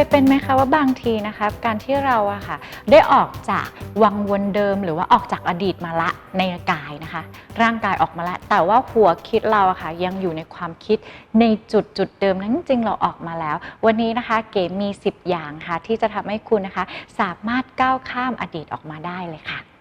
ยเป็นไหมคะว่าบางทีนะคะการที่เราอะค่ะได้ออกจากวังวนเดิม หรือว่าออกจากอดีตมาละในกายนะคะ ร่างกายออกมาละ แต่ว่าหัวคิดเราอะค่ะยังอยู่ในความคิดในจุดจุดเดิมนั้นจริงๆเราออกมาแล้ว วันนี้นะคะเก๋มี 10 อย่างค่ะที่จะทำให้คุณนะคะ สามารถก้าวข้ามอดีตออกมาได้เลยค่ะ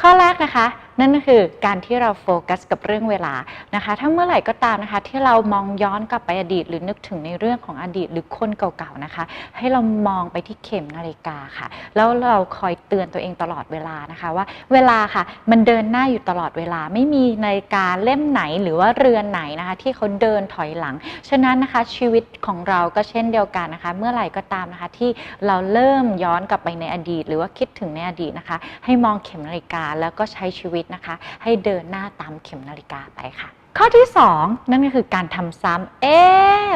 ข้อแรกนะคะ นั่นก็คือการที่เราโฟกัสกับเรื่องเวลานะคะ ถ้าเมื่อไหร่ก็ตามนะคะ ที่เรามองย้อนกลับไปอดีต หรือนึกถึงในเรื่องของอดีต หรือคนเก่าๆนะคะ ให้เรามองไปที่เข็มนาฬิกาค่ะ แล้วเราคอยเตือนตัวเองตลอดเวลานะคะ ว่าเวลาค่ะ มันเดินหน้าอยู่ตลอดเวลา ไม่มีนาฬิกาเล่มไหนหรือว่าเรือนไหนนะคะ ที่เขาเดินถอยหลัง ฉะนั้นนะคะชีวิตของเราก็เช่นเดียวกันนะคะ เมื่อไหร่ก็ตามนะคะที่เราเริ่มย้อนกลับไปในอดีต หรือว่าคิดถึงในอดีตนะคะ ให้มองเข็มนาฬิกาแล้วก็ใช้ชีวิตนะคะ ให้เดินหน้าตามเข็มนาฬิกาไปค่ะ ข้อที่ 2 นั่นก็คือการทำซ้ำเอ๊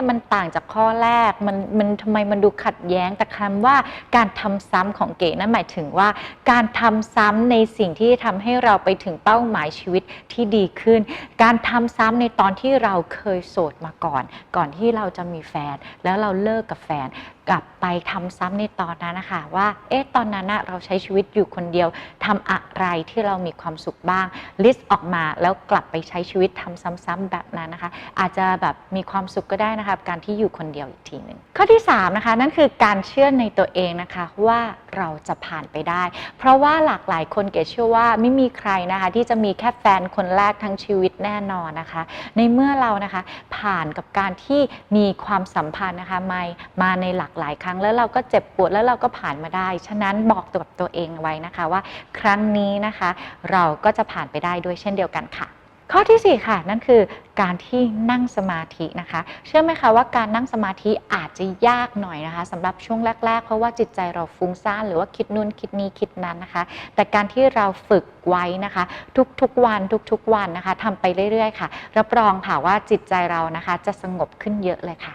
มันต่างจากข้อแรก มันมันทำไมมันดูขัดแย้งแต่คำว่าการทำซ้ำของเก๋นั่นหมายถึงว่า การทำซ้ำในสิ่งที่ทำให้เราไปถึงเป้าหมายชีวิตที่ดีขึ้น การทำซ้ำในตอนที่เราเคยโสดมาก่อน ก่อนที่เราจะมีแฟน แล้วเราเลิกกับแฟน กลับไปทำซ้ำในตอนนั้นนะคะว่าเอ๊ะตอนนั้นนะเราใช้ชีวิตอยู่คนเดียวทำอะไรที่เรามีความสุขบ้างลิสต์ออกมาแล้วกลับไปใช้ชีวิตทำซ้ำๆแบบนั้นนะคะ อาจจะแบบมีความสุขก็ได้นะคะการที่อยู่คนเดียวอีกทีหนึ่งข้อที่3นะคะนั่นคือการเชื่อในตัวเองนะคะว่าเราจะผ่านไปได้ เพราะว่าหลากหลายคนเกดเชื่อว่าไม่มีใครนะคะที่จะมีแค่แฟนคนแรกทั้งชีวิตแน่นอนนะคะ ในเมื่อเรานะคะผ่านกับการที่มีความสัมพันธ์นะคะมามาในหลากหลายครั้งแล้วเราก็เจ็บปวดแล้วเราก็ผ่านมาได้ ฉะนั้นบอกตัวกับตัวเองไว้นะคะว่า ครั้งนี้นะคะ เราก็จะผ่านไปได้ด้วยเช่นเดียวกันค่ะ ข้อทีสี่ 4 ค่ะ นั่นคือการที่นั่งสมาธินะคะ เชื่อไหมคะว่าการนั่งสมาธิอาจจะยากหน่อยนะคะสำหรับช่วงแรก ๆ เพราะว่าจิตใจเราฟุ้งซ่านหรือว่าคิดนู่นคิดนี้คิดนั้นนะคะ แต่การที่เราฝึกไว้นะคะ ทุกๆวันทุกๆวันนะคะทำไปเรื่อย ๆ ค่ะ รับรองค่ะว่าจิตใจเรานะคะ จะสงบขึ้นเยอะเลยค่ะ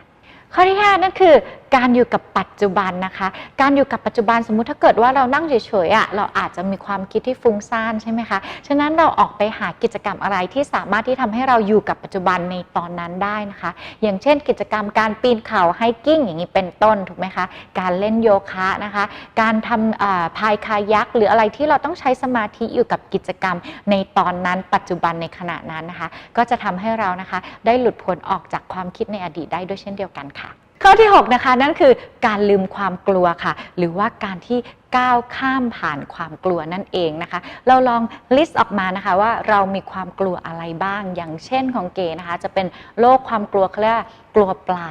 ข้อที่ 5 นั่นคือ การอยู่กับปัจจุบันนะคะ การอยู่กับปัจจุบันสมมุติถ้าเกิดว่าเรานั่งเฉยๆอะเราอาจจะมีความคิดที่ฟุ้งซ่านใช่ไหมคะ ฉะนั้นเราออกไปหากิจกรรมอะไรที่สามารถที่ทำให้เราอยู่กับปัจจุบันในตอนนั้นได้นะคะ อย่างเช่น กิจกรรมการปีนเขาไฮกิ้งอย่างนี้เป็นต้นถูกไหมคะ การเล่นโยคะนะคะ การทำพายคายักหรืออะไรที่เราต้องใช้สมาธิอยู่กับกิจกรรมในตอนนั้น ปัจจุบันในขณะนั้นนะคะ ก็จะทำให้เรานะคะได้หลุดพ้นออกจากความคิดในอดีตได้ด้วยเช่นเดียวกันค่ะ ข้อที่ 6 นะคะ นั่นคือการลืมความกลัวค่ะ หรือว่าการที่ก้าวข้ามผ่านความกลัวนั่นเองนะคะ เราลองลิสต์ออกมานะคะว่าเรามีความกลัวอะไรบ้าง อย่างเช่นของเก๋นะคะ จะเป็นโรคความกลัวเขาเรียกว่ากลัวปลา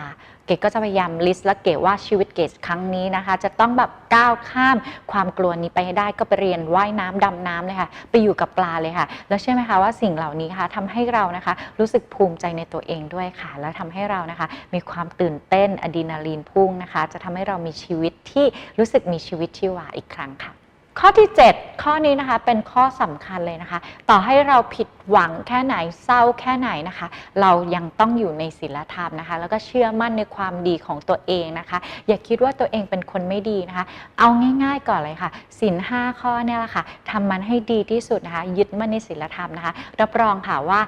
เก๋ก็จะพยายามลิสต์และเก๋ว่าชีวิตเก๋ครั้งนี้นะคะ จะต้องแบบก้าวข้ามความกลัวนี้ไปให้ได้ก็ไปเรียนว่ายน้ำดำน้ำเลยค่ะไปอยู่กับปลาเลยค่ะ แล้วเชื่อไหมคะว่าสิ่งเหล่านี้ค่ะทำให้เรานะคะ รู้สึกภูมิใจในตัวเองด้วยค่ะ แล้วทำให้เรานะคะ มีความตื่นเต้นอะดรีนาลีนพุ่งนะคะ จะทำให้เรามีชีวิตที่รู้สึกมีชีวิตชีวาอีกครั้งค่ะ ข้อที่ 7 ข้อนี้นะคะเป็นข้อสำคัญเลยนะคะ ต่อให้เราผิดหวังแค่ไหนเศร้าแค่ไหนนะคะ เรายังต้องอยู่ในศีลธรรมนะคะ แล้วก็เชื่อมั่นในความดีของตัวเองนะคะ อย่าคิดว่าตัวเองเป็นคนไม่ดีนะคะ เอาง่าย ๆ ก่อนเลยค่ะศีลห้าข้อเนี่ยแหละค่ะทำมันให้ดีที่สุดนะคะ ยึดมั่นในศีลธรรมนะคะรับรองค่ะว่า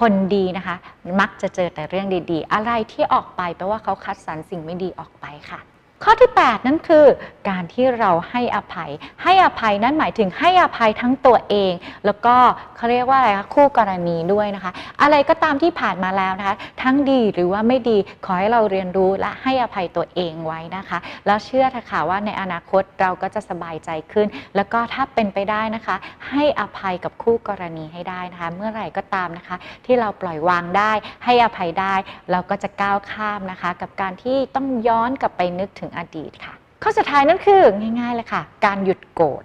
คนดีนะคะ มักจะเจอแต่เรื่องดีๆ อะไรที่ออกไปแปลว่าเขาคัดสรรสิ่งไม่ดีออกไปค่ะ ข้อที่ 8 นั่นคือ การที่เราให้อภัย ให้อภัยนั่นหมายถึงให้อภัยทั้งตัวเอง แล้วก็เขาเรียกว่าอะไรคะคู่กรณีด้วยนะคะ อะไรก็ตามที่ผ่านมาแล้วนะคะ ทั้งดีหรือว่าไม่ดีขอให้เราเรียนรู้และให้อภัยตัวเองไว้นะคะ แล้วเชื่อเถอะค่ะว่าในอนาคตเราก็จะสบายใจขึ้น แล้วก็ถ้าเป็นไปได้นะคะ ให้อภัยกับคู่กรณีให้ได้นะคะ เมื่อไหร่ก็ตามนะคะ ที่เราปล่อยวางได้ ให้อภัยได้ เราก็จะก้าวข้ามนะคะ กับการที่ต้องย้อนกลับไปนึกถึงอดีตค่ะ ข้อสุดท้ายนั่นคือง่ายๆเลยค่ะ การหยุดโกรธ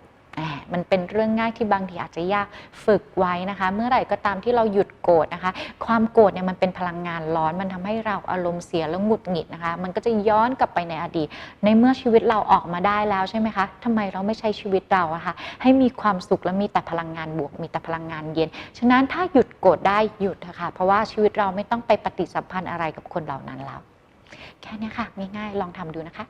มันเป็นเรื่องง่ายที่บางทีอาจจะยากฝึกไว้นะคะ เมื่อไหร่ก็ตามที่เราหยุดโกรธนะคะ ความโกรธเนี่ยมันเป็นพลังงานร้อน มันทำให้เราอารมณ์เสียแล้วหงุดหงิดนะคะ มันก็จะย้อนกลับไปในอดีต ในเมื่อชีวิตเราออกมาได้แล้วใช่ไหมคะทำไมเราไม่ใช้ชีวิตเราอะคะให้มีความสุขและมีแต่พลังงานบวก มีแต่พลังงานเย็น ฉะนั้นถ้าหยุดโกรธได้หยุดเถอะค่ะเพราะว่าชีวิตเราไม่ต้องไปปฏิสัมพันธ์อะไรกับคนเหล่านั้นแล้ว แค่นี้ค่ะ ง่ายๆ ลองทำดูนะคะ